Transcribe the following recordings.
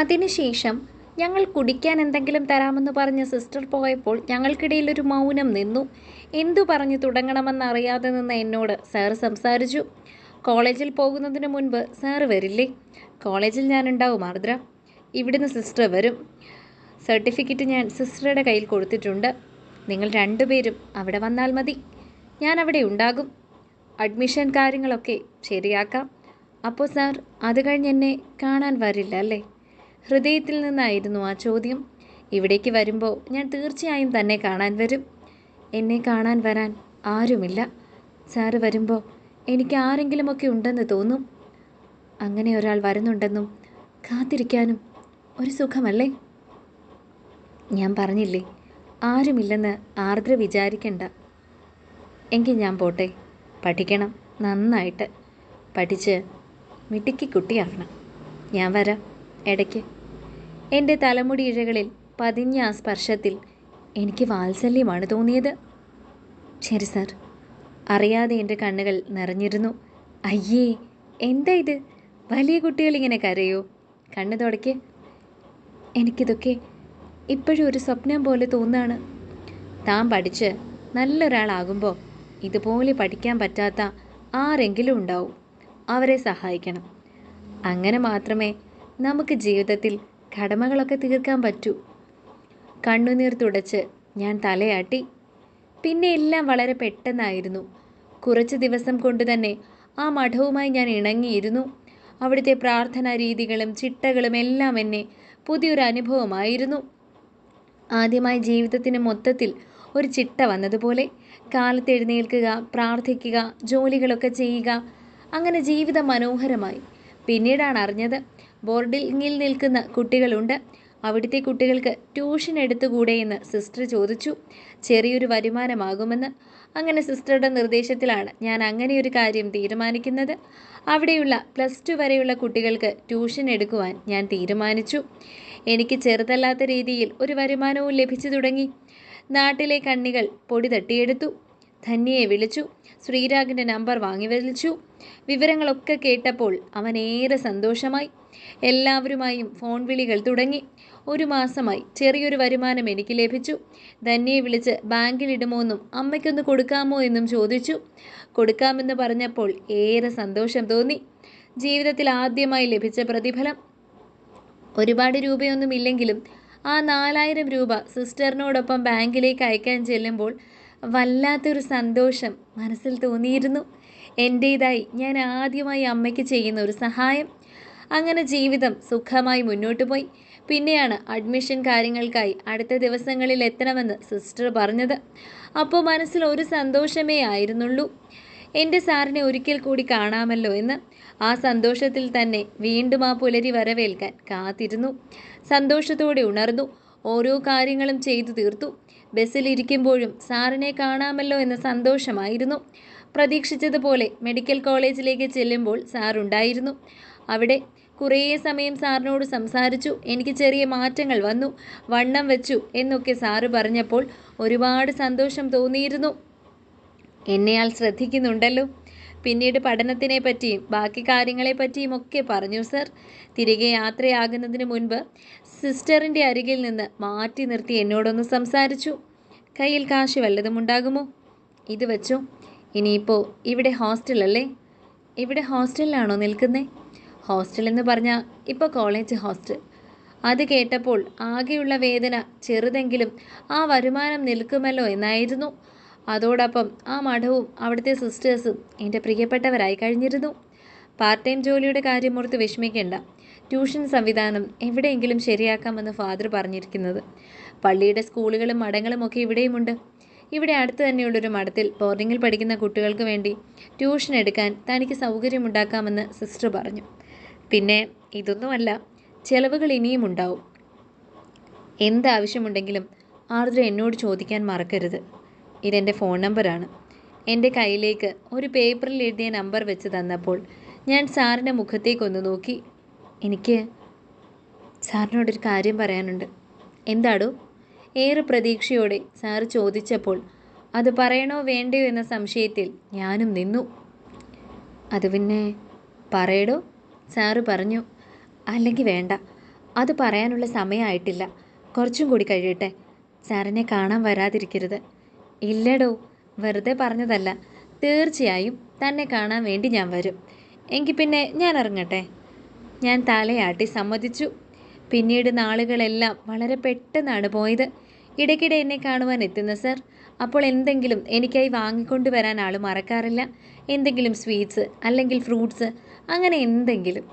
അതിനുശേഷം ഞങ്ങൾ കുടിക്കാൻ എന്തെങ്കിലും തരാമെന്ന് പറഞ്ഞ സിസ്റ്റർ പോയപ്പോൾ ഞങ്ങൾക്കിടയിൽ ഒരു മൗനം നിന്നു. എന്തു പറഞ്ഞു തുടങ്ങണമെന്നറിയാതെ നിന്ന് എന്നോട് സാർ സംസാരിച്ചു. കോളേജിൽ പോകുന്നതിന് മുൻപ് സാറ് വരില്ലേ? കോളേജിൽ ഞാൻ ഉണ്ടാവും ആർദ്ര. ഇവിടുന്ന് സിസ്റ്റർ വരും. സർട്ടിഫിക്കറ്റ് ഞാൻ സിസ്റ്ററുടെ കയ്യിൽ കൊടുത്തിട്ടുണ്ട്. നിങ്ങൾ രണ്ടുപേരും അവിടെ വന്നാൽ മതി. ഞാൻ അവിടെ ഉണ്ടാകും. അഡ്മിഷൻ കാര്യങ്ങളൊക്കെ ശരിയാക്കാം. അപ്പോൾ സാർ അത് കഴിഞ്ഞ് എന്നെ കാണാൻ വരില്ല അല്ലേ? ഹൃദയത്തിൽ നിന്നായിരുന്നു ആ ചോദ്യം. ഇവിടേക്ക് വരുമ്പോൾ ഞാൻ തീർച്ചയായും തന്നെ കാണാൻ വരും. എന്നെ കാണാൻ വരാൻ ആരുമില്ല. സാറ് വരുമ്പോൾ എനിക്ക് ആരെങ്കിലുമൊക്കെ ഉണ്ടെന്ന് തോന്നും. അങ്ങനെ ഒരാൾ വരുന്നുണ്ടെന്നും കാത്തിരിക്കാനും ഒരു സുഖമല്ലേ? ഞാൻ പറഞ്ഞില്ലേ ആരുമില്ലെന്ന് ആർദ്ര വിചാരിക്കണ്ട. എങ്കിൽ ഞാൻ പോട്ടെ പഠിക്കണം നന്നായിട്ട്. പഠിച്ച് മിടുക്കി കുട്ടിയാവണം. ഞാൻ വരാം. ഇടയ്ക്ക്. എന്റെ തലമുടി ഇഴകളിൽ പതിഞ്ഞ ആ സ്പർശത്തിൽ എനിക്ക് വാത്സല്യമാണ് തോന്നിയത്. ശരി സാർ. അറിയാതെ എന്റെ കണ്ണുകൾ നിറഞ്ഞിരുന്നു. അയ്യേ എന്താ ഇത്? വലിയ കുട്ടികൾ ഇങ്ങനെ കരയോ? കണ്ണു തുടയ്ക്ക്. എനിക്കിതൊക്കെ ഇപ്പോഴും ഒരു സ്വപ്നം പോലെ തോന്നാണ്. താൻ പഠിച്ച് നല്ലൊരാളാകുമ്പോൾ ഇതുപോലെ പഠിക്കാൻ പറ്റാത്ത ആരെങ്കിലും ഉണ്ടാവും. അവരെ സഹായിക്കണം. അങ്ങനെ മാത്രമേ നമുക്ക് ജീവിതത്തിൽ കടമകളൊക്കെ തീർക്കാൻ പറ്റൂ. കണ്ണുനീർ തുടച്ച് ഞാൻ തലയാട്ടി. പിന്നെ എല്ലാം വളരെ പെട്ടെന്നായിരുന്നു. കുറച്ച് ദിവസം കൊണ്ട് തന്നെ ആ മഠവുമായി ഞാൻ ഇണങ്ങിയിരുന്നു. അവിടുത്തെ പ്രാർത്ഥനാ രീതികളും ചിട്ടകളും എല്ലാം എന്നെ പുതിയൊരു അനുഭവമായിരുന്നു. ആദ്യമായി ജീവിതത്തിന് മൊത്തത്തിൽ ഒരു ചിട്ട വന്നതുപോലെ കാലത്തെഴുന്നേൽക്കുക പ്രാർത്ഥിക്കുക ജോലികളൊക്കെ ചെയ്യുക അങ്ങനെ ജീവിതം മനോഹരമായി. പിന്നീടാണ് അറിഞ്ഞത് ബോർഡിങ്ങിൽ നിൽക്കുന്ന കുട്ടികളുണ്ട്. അവിടുത്തെ കുട്ടികൾക്ക് ട്യൂഷൻ എടുത്തുകൂടെയെന്ന് സിസ്റ്റർ ചോദിച്ചു. ചെറിയൊരു വരുമാനമാകുമെന്ന്. അങ്ങനെ സിസ്റ്ററുടെ നിർദ്ദേശത്തിലാണ് ഞാൻ അങ്ങനെ ഒരു കാര്യം തീരുമാനിക്കുന്നത്. അവിടെയുള്ള പ്ലസ് ടു വരെയുള്ള കുട്ടികൾക്ക് ട്യൂഷൻ എടുക്കുവാൻ ഞാൻ തീരുമാനിച്ചു. എനിക്ക് ചെറുതല്ലാത്ത രീതിയിൽ ഒരു വരുമാനവും ലഭിച്ചു തുടങ്ങി. നാട്ടിലെ കണ്ണികൾ പൊടി തട്ടിയെടുത്തു. ധന്യയെ വിളിച്ചു. ശ്രീരാഗിന്റെ നമ്പർ വാങ്ങി വലിച്ചു. വിവരങ്ങളൊക്കെ കേട്ടപ്പോൾ അവനേറെ സന്തോഷമായി. എല്ലാവരുമായും ഫോൺ വിളികൾ തുടങ്ങി. ഒരു മാസമായി ചെറിയൊരു വരുമാനം എനിക്ക് ലഭിച്ചു. ധന്യയെ വിളിച്ച് ബാങ്കിലിടുമോ എന്നും അമ്മയ്ക്കൊന്ന് കൊടുക്കാമോ എന്നും ചോദിച്ചു. കൊടുക്കാമെന്ന് പറഞ്ഞപ്പോൾ ഏറെ സന്തോഷം തോന്നി. ജീവിതത്തിൽ ആദ്യമായി ലഭിച്ച പ്രതിഫലം. ഒരുപാട് രൂപയൊന്നും ഇല്ലെങ്കിലും ആ നാലായിരം രൂപ സിസ്റ്ററിനോടൊപ്പം ബാങ്കിലേക്ക് അയക്കാൻ ചെല്ലുമ്പോൾ വല്ലാത്തൊരു സന്തോഷം മനസ്സിൽ തോന്നിയിരുന്നു. എന്റേതായി ഞാൻ ആദ്യമായി അമ്മയ്ക്ക് ചെയ്യുന്ന ഒരു സഹായം. അങ്ങനെ ജീവിതം സുഖമായി മുന്നോട്ട് പോയി. പിന്നെയാണ് അഡ്മിഷൻ കാര്യങ്ങൾക്കായി അടുത്ത ദിവസങ്ങളിൽ എത്തണമെന്ന് സിസ്റ്റർ പറഞ്ഞത്. അപ്പോൾ മനസ്സിൽ ഒരു സന്തോഷമേ ആയിരുന്നുള്ളൂ. എന്റെ സാറിനെ ഒരിക്കൽ കൂടി കാണാമല്ലോ എന്ന് ആ സന്തോഷത്തിൽ തന്നെ വീണ്ടും ആ പുലരി വരവേൽക്കാൻ കാത്തിരുന്നു. സന്തോഷത്തോടെ ഉണർന്നു. ഓരോ കാര്യങ്ങളും ചെയ്തു തീർത്തു. ബസ്സിലിരിക്കുമ്പോഴും സാറിനെ കാണാമല്ലോ എന്ന സന്തോഷമായിരുന്നു. പ്രതീക്ഷിച്ചതുപോലെ മെഡിക്കൽ കോളേജിലേക്ക് ചെല്ലുമ്പോൾ സാറുണ്ടായിരുന്നു. അവിടെ കുറേ സമയം സാറിനോട് സംസാരിച്ചു. എനിക്ക് ചെറിയ മാറ്റങ്ങൾ വന്നു. വണ്ണം വെച്ചു എന്നൊക്കെ സാറ് പറഞ്ഞപ്പോൾ ഒരുപാട് സന്തോഷം തോന്നിയിരുന്നു. എന്നെയാൾ ശ്രദ്ധിക്കുന്നുണ്ടല്ലോ. പിന്നീട് പഠനത്തിനെ പറ്റിയും ബാക്കി കാര്യങ്ങളെ പറ്റിയും ഒക്കെ പറഞ്ഞു സർ. തിരികെ യാത്രയാകുന്നതിന് മുൻപ് സിസ്റ്ററിന്റെ അരികിൽ നിന്ന് മാറ്റി നിർത്തി എന്നോടൊന്ന് സംസാരിച്ചു. കയ്യിൽ കാശ് വല്ലതും ഉണ്ടാകുമോ? ഇത് വെച്ചോ. ഇനിയിപ്പോൾ ഇവിടെ ഹോസ്റ്റലല്ലേ ഇവിടെ ഹോസ്റ്റലിലാണോ നിൽക്കുന്നേ? ഹോസ്റ്റൽ എന്ന് പറഞ്ഞാൽ ഇപ്പോൾ കോളേജ് ഹോസ്റ്റൽ അത് കേട്ടപ്പോൾ ആകെയുള്ള വേദന ചെറുതെങ്കിലും ആ വരുമാനം നിൽക്കുമല്ലോ എന്നായിരുന്നു. അതോടൊപ്പം ആ മഠവും അവിടുത്തെ സിസ്റ്റേഴ്സും എന്റെ പ്രിയപ്പെട്ടവരായി കഴിഞ്ഞിരുന്നു. പാർട്ട് ടൈം ജോലിയുടെ കാര്യം ഓർത്ത് വിഷമിക്കേണ്ട. ട്യൂഷൻ സംവിധാനം എവിടെയെങ്കിലും ശരിയാക്കാമെന്ന് ഫാദർ പറഞ്ഞിരിക്കുന്നത്. പള്ളിയുടെ സ്കൂളുകളും മഠങ്ങളും ഒക്കെ ഇവിടെയുമുണ്ട്. ഇവിടെ അടുത്ത് തന്നെയുള്ളൊരു മഠത്തിൽ ബോർഡിങ്ങിൽ പഠിക്കുന്ന കുട്ടികൾക്ക് വേണ്ടി ട്യൂഷൻ എടുക്കാൻ തനിക്ക് സൗകര്യമുണ്ടാക്കാമെന്ന് സിസ്റ്റർ പറഞ്ഞു. പിന്നെ ഇതൊന്നുമല്ല ചെലവുകൾ ഇനിയും ഉണ്ടാവും. എന്താവശ്യമുണ്ടെങ്കിലും ആർദ്ര എന്നോട് ചോദിക്കാൻ മറക്കരുത്. ഇതെന്റെ ഫോൺ നമ്പറാണ് എന്റെ കയ്യിലേക്ക് ഒരു പേപ്പറിൽ എഴുതിയ നമ്പർ വെച്ച് തന്നപ്പോൾ ഞാൻ സാറിന്റെ മുഖത്തേക്കൊന്ന് നോക്കി. എനിക്ക് സാറിനോടൊരു കാര്യം പറയാനുണ്ട്. എന്താടോ? ഏറെ പ്രതീക്ഷയോടെ സാർ ചോദിച്ചപ്പോൾ അത് പറയണോ വേണ്ടയോ എന്ന സംശയത്തിൽ ഞാനും നിന്നു. അത് പിന്നെ പറയടോ? സാറ് പറഞ്ഞു. അല്ലെങ്കിൽ വേണ്ട അത് പറയാനുള്ള സമയമായിട്ടില്ല. കുറച്ചും കൂടി കഴിയട്ടെ. സാറിനെ കാണാൻ വരാതിരിക്കരുത്. ഇല്ലടോ വെറുതെ പറഞ്ഞതല്ല. തീർച്ചയായും തന്നെ കാണാൻ വേണ്ടി ഞാൻ വരും. എങ്കിൽ പിന്നെ ഞാൻ ഇറങ്ങട്ടെ. ഞാൻ തലയാട്ടി സമ്മതിച്ചു. പിന്നീട് നാളുകളെല്ലാം വളരെ പെട്ടെന്നാണ് പോയത്. ഇടയ്ക്കിടെ എന്നെ കാണുവാൻ എത്തുന്ന സർ. അപ്പോൾ എന്തെങ്കിലും എനിക്കായി വാങ്ങിക്കൊണ്ട് വരാൻ ആൾ മറക്കാറില്ല. എന്തെങ്കിലും സ്വീറ്റ്സ് അല്ലെങ്കിൽ ഫ്രൂട്ട്സ് അങ്ങനെ എന്തെങ്കിലും.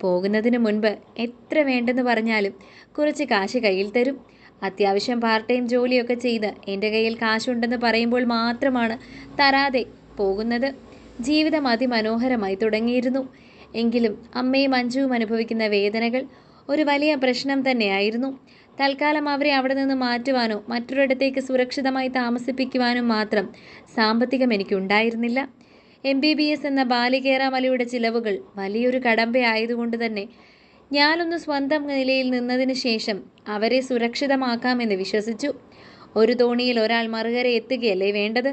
പോകുന്നതിന് മുൻപ് എത്ര വേണ്ടെന്ന് പറഞ്ഞാലും കുറച്ച് കാശ് കയ്യിൽ തരും. അത്യാവശ്യം പാർട്ട് ടൈം ജോലിയൊക്കെ ചെയ്ത് എന്റെ കയ്യിൽ കാശുണ്ടെന്ന് പറയുമ്പോൾ മാത്രമാണ് തരാതെ പോകുന്നത്. ജീവിതം അതിമനോഹരമായി തുടങ്ങിയിരുന്നു. എങ്കിലും അമ്മയും അഞ്ജുവും അനുഭവിക്കുന്ന വേദനകൾ ഒരു വലിയ പ്രശ്നം തന്നെയായിരുന്നു. തൽക്കാലം അവരെ അവിടെ നിന്ന് മാറ്റുവാനോ മറ്റൊരിടത്തേക്ക് സുരക്ഷിതമായി താമസിപ്പിക്കുവാനും മാത്രം സാമ്പത്തികം എനിക്കുണ്ടായിരുന്നില്ല. എം ബി ബി എസ് എന്ന ബാലികേറാമലയുടെ ചിലവുകൾ വലിയൊരു കടമ്പയായതുകൊണ്ട് തന്നെ ഞാനൊന്ന് സ്വന്തം നിലയിൽ നിന്നതിന് ശേഷം അവരെ സുരക്ഷിതമാക്കാമെന്ന് വിശ്വസിച്ചു. ഒരു തോണിയിൽ ഒരാൾ മറുകര എത്തുകയല്ലേ വേണ്ടത്?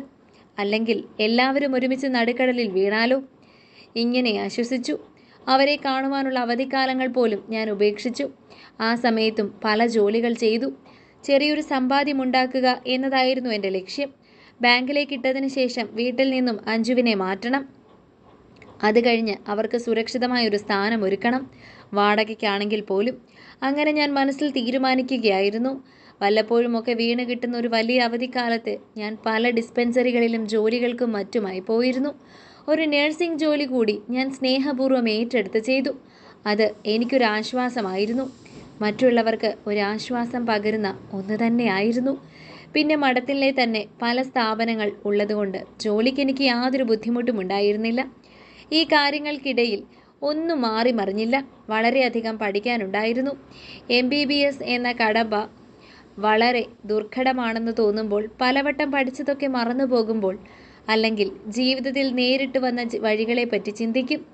അല്ലെങ്കിൽ എല്ലാവരും ഒരുമിച്ച് നടുക്കടലിൽ വീണാലോ? ഇങ്ങനെ ആശ്വസിച്ചു. അവരെ കാണുവാനുള്ള അവധിക്കാലങ്ങൾ പോലും ഞാൻ ഉപേക്ഷിച്ചു. ആ സമയത്തും പല ജോലികൾ ചെയ്തു. ചെറിയൊരു സമ്പാദ്യമുണ്ടാക്കുക എന്നതായിരുന്നു എന്റെ ലക്ഷ്യം. ബാങ്കിലേക്ക് ഇട്ടതിന് ശേഷം വീട്ടിൽ നിന്നും അഞ്ജുവിനെ മാറ്റണം. അത് കഴിഞ്ഞ് അവർക്ക് സുരക്ഷിതമായ ഒരു സ്ഥാനം ഒരുക്കണം. വാടകയ്ക്കാണെങ്കിൽ പോലും. അങ്ങനെ ഞാൻ മനസ്സിൽ തീരുമാനിക്കുകയായിരുന്നു. വല്ലപ്പോഴുമൊക്കെ വീണ് കിട്ടുന്ന ഒരു വലിയ അവധിക്കാലത്ത് ഞാൻ പല ഡിസ്പെൻസറികളിലും ജോലികൾക്കും മറ്റുമായി പോയിരുന്നു. ഒരു നഴ്സിംഗ് ജോലി കൂടി ഞാൻ സ്നേഹപൂർവം ഏറ്റെടുത്ത് ചെയ്തു. അത് എനിക്കൊരാശ്വാസമായിരുന്നു. മറ്റുള്ളവർക്ക് ഒരാശ്വാസം പകരുന്ന ഒന്ന് തന്നെയായിരുന്നു. പിന്നെ മഠത്തിലെ തന്നെ പല സ്ഥാപനങ്ങൾ ഉള്ളതുകൊണ്ട് ജോലിക്ക് എനിക്ക് യാതൊരു ബുദ്ധിമുട്ടും ഉണ്ടായിരുന്നില്ല. ഈ കാര്യങ്ങൾക്കിടയിൽ ഒന്നും മാറി മറിഞ്ഞില്ല. വളരെയധികം പഠിക്കാനുണ്ടായിരുന്നു. എം ബി ബി എസ് എന്ന കടമ്പ വളരെ ദുർഘടമാണെന്ന് തോന്നുമ്പോൾ പലവട്ടം പഠിച്ചതൊക്കെ മറന്നു പോകുമ്പോൾ അല്ലെങ്കിൽ ജീവിതത്തിൽ നേരിട്ട് വന്ന വഴികളെപ്പറ്റി ചിന്തിക്കും.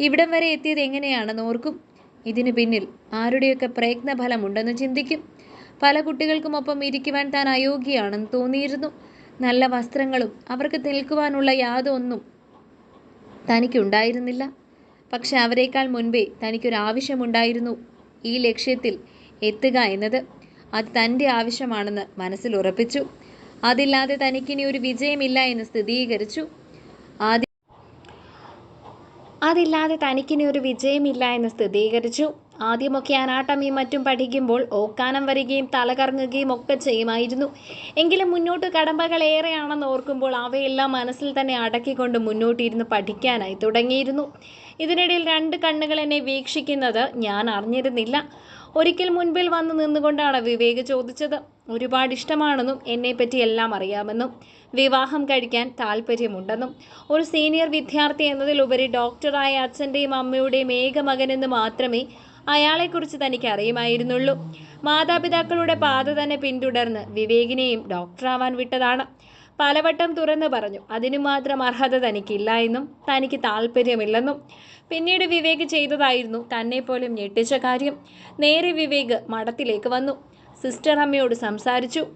ഇവിടം വരെ എത്തിയത് എങ്ങനെയാണെന്ന് ഓർക്കും. ഇതിനു പിന്നിൽ ആരുടെയൊക്കെ പ്രയത്നഫലമുണ്ടെന്ന് ചിന്തിക്കും. പല കുട്ടികൾക്കുമൊപ്പം ഇരിക്കുവാൻ താൻ അയോഗ്യയാണെന്ന് തോന്നിയിരുന്നു. നല്ല വസ്ത്രങ്ങളും അവർക്ക് നിൽക്കുവാനുള്ള യാതൊന്നും തനിക്കുണ്ടായിരുന്നില്ല. പക്ഷെ അവരെക്കാൾ മുൻപേ തനിക്കൊരാവശ്യമുണ്ടായിരുന്നു. ഈ ലക്ഷ്യത്തിൽ എത്തുക എന്നത് അത് തന്റെ ആവശ്യമാണെന്ന് മനസ്സിൽ ഉറപ്പിച്ചു. അതില്ലാതെ തനിക്കിനി ഒരു വിജയമില്ല എന്ന് സ്ഥിരീകരിച്ചു. ആദ്യ അതില്ലാതെ തനിക്കിനി ഒരു വിജയമില്ല എന്ന് സ്ഥിരീകരിച്ചു. ആദ്യമൊക്കെ അനാട്ടമിയും മറ്റും പഠിക്കുമ്പോൾ ഓക്കാനം വരികയും തലകറങ്ങുകയും ഒക്കെ ചെയ്യുമായിരുന്നു. എങ്കിലും മുന്നോട്ട് കടമ്പകൾ ഏറെയാണെന്ന് ഓർക്കുമ്പോൾ അവയെല്ലാം മനസ്സിൽ തന്നെ അടക്കിക്കൊണ്ട് മുന്നോട്ടിരുന്ന് പഠിക്കാനായി തുടങ്ങിയിരുന്നു. ഇതിനിടയിൽ രണ്ട് കണ്ണുകൾ എന്നെ വീക്ഷിക്കുന്നത് ഞാൻ അറിഞ്ഞിരുന്നില്ല. ഒരിക്കൽ മുൻപിൽ വന്ന് നിന്നുകൊണ്ടാണ് വിവേക് ചോദിച്ചത്. ഒരുപാട് ഇഷ്ടമാണെന്നും എന്നെപ്പറ്റി എല്ലാം അറിയാമെന്നും. വിവാഹം കഴിക്കാൻ താല്പര്യമുണ്ടെന്നും ഒരു സീനിയർ വിദ്യാർത്ഥി എന്നതിലുപരി ഡോക്ടറായ അച്ഛന്റെയും അമ്മയുടെയും ഏക മകനെന്ന് മാത്രമേ അയാളെക്കുറിച്ച് തനിക്ക് അറിയുമായിരുന്നുള്ളൂ മാതാപിതാക്കളുടെ പാത തന്നെ പിന്തുടർന്ന് വിവേകിനെയും ഡോക്ടറാവാൻ വിട്ടതാണ്. പലവട്ടം തുറന്നു പറഞ്ഞു. അതിനു മാത്രം അർഹത തനിക്കില്ല എന്നും തനിക്ക് താല്പര്യമില്ലെന്നും പിന്നീട് വിവേക് ചെയ്തതായിരുന്നു തന്നെ പോലും ഞെട്ടിച്ച കാര്യം. നേരെ വിവേക് മഠത്തിലേക്ക് വന്നു. സിസ്റ്റർ അമ്മയോട് സംസാരിച്ചു.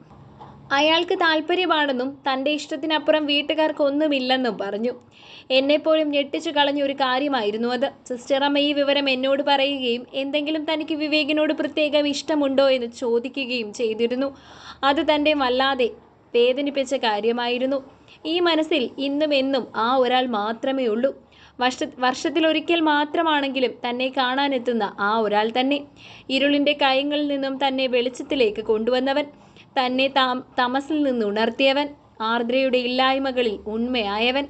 അയാൾക്ക് താല്പര്യമാണെന്നും തന്റെ ഇഷ്ടത്തിനപ്പുറം വീട്ടുകാർക്കൊന്നുമില്ലെന്നും പറഞ്ഞു. എന്നെപ്പോലും ഞെട്ടിച്ചു കളഞ്ഞ ഒരു കാര്യമായിരുന്നു അത്. സിസ്റ്റർ അമ്മ ഈ വിവരം എന്നോട് പറയുകയും എന്തെങ്കിലും തനിക്ക് വിവേകിനോട് പ്രത്യേകം ഇഷ്ടമുണ്ടോ എന്ന് ചോദിക്കുകയും ചെയ്തിരുന്നു. അത് തന്റെ വല്ലാതെ വേദനിപ്പിച്ച കാര്യമായിരുന്നു. ഈ മനസ്സിൽ ഇന്നും എന്നും ആ ഒരാൾ മാത്രമേ ഉള്ളൂ. വർഷ വർഷത്തിലൊരിക്കൽ മാത്രമാണെങ്കിലും തന്നെ കാണാനെത്തുന്ന ആ ഒരാൾ തന്നെ. ഇരുളിന്റെ കയങ്ങളിൽ നിന്നും തന്നെ വെളിച്ചത്തിലേക്ക് കൊണ്ടുവന്നവൻ തന്നെ തമസിൽ നിന്ന് ഉണർത്തിയവൻ ആർദ്രയുടെ ഇല്ലായ്മകളിൽ ഉണ്മയായവൻ.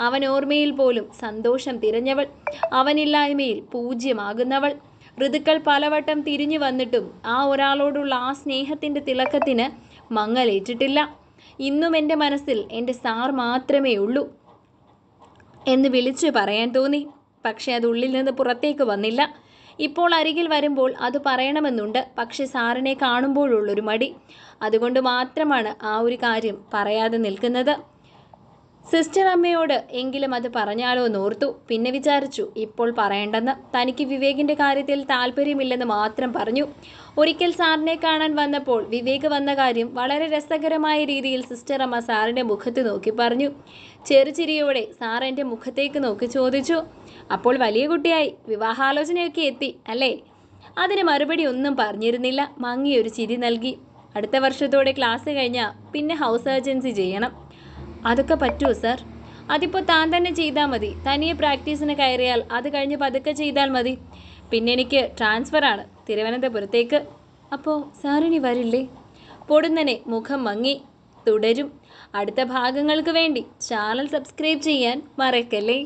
അവൻ ഓർമ്മയിൽ പോലും സന്തോഷം തിരഞ്ഞവൾ അവനില്ലായ്മയിൽ പൂജ്യമാകുന്നവൾ. ഋതുക്കൾ പലവട്ടം തിരിഞ്ഞു വന്നിട്ടും ആ ഒരാളോടുള്ള ആ സ്നേഹത്തിന്റെ തിളക്കത്തിന് മങ്ങലേറ്റിട്ടില്ല. ഇന്നും എന്റെ മനസ്സിൽ എന്റെ സാർ മാത്രമേ ഉള്ളൂ എന്ന് വിളിച്ചു പറയാൻ തോന്നി. പക്ഷെ അത് ഉള്ളിൽ നിന്ന് പുറത്തേക്ക് വന്നില്ല. ഇപ്പോൾ അരികിൽ വരുമ്പോൾ അത് പറയണമെന്നുണ്ട്. പക്ഷെ സാറിനെ കാണുമ്പോഴുള്ളൊരു മടി. അതുകൊണ്ട് മാത്രമാണ് ആ ഒരു കാര്യം പറയാതെ നിൽക്കുന്നത്. സിസ്റ്റർ അമ്മയോട് എങ്കിലും അത് പറഞ്ഞാലോ എന്നോർത്തു പിന്നെ വിചാരിച്ചു ഇപ്പോൾ പറയണ്ടെന്ന്. തനിക്ക് വിവേകിന്റെ കാര്യത്തിൽ താല്പര്യമില്ലെന്ന് മാത്രം പറഞ്ഞു. ഒരിക്കൽ സാറിനെ കാണാൻ വന്നപ്പോൾ വിവേക് വന്ന കാര്യം വളരെ രസകരമായ രീതിയിൽ സിസ്റ്റർ അമ്മ സാറിന്റെ മുഖത്ത് നോക്കി പറഞ്ഞു. ചെറുചിരിയോടെ സാർ എന്റെ മുഖത്തേക്ക് നോക്കി ചോദിച്ചു അപ്പോൾ വലിയ കുട്ടിയായി വിവാഹാലോചനയൊക്കെ എത്തി അല്ലേ? അതിന് മറുപടി ഒന്നും പറഞ്ഞിരുന്നില്ല. മങ്ങിയൊരു ചിരി നൽകി. അടുത്ത വർഷത്തോടെ ക്ലാസ് കഴിഞ്ഞാൽ പിന്നെ ഹൗസ് സർജൻസി ചെയ്യണം. അതൊക്കെ പറ്റുമോ സാർ. അതിപ്പോൾ താൻ തന്നെ ചെയ്താൽ മതി. തനിയെ പ്രാക്ടീസിന് കയറിയാൽ അത് കഴിഞ്ഞ് പതുക്കെ ചെയ്താൽ മതി. പിന്നെ എനിക്ക് ട്രാൻസ്ഫറാണ് തിരുവനന്തപുരത്തേക്ക്. അപ്പോൾ സാറിനി വരില്ലേ? പൊടുന്നനെ മുഖം മങ്ങി തുടരും. അടുത്ത ഭാഗങ്ങൾക്ക് വേണ്ടി ചാനൽ സബ്സ്ക്രൈബ് ചെയ്യാൻ മറക്കല്ലേ?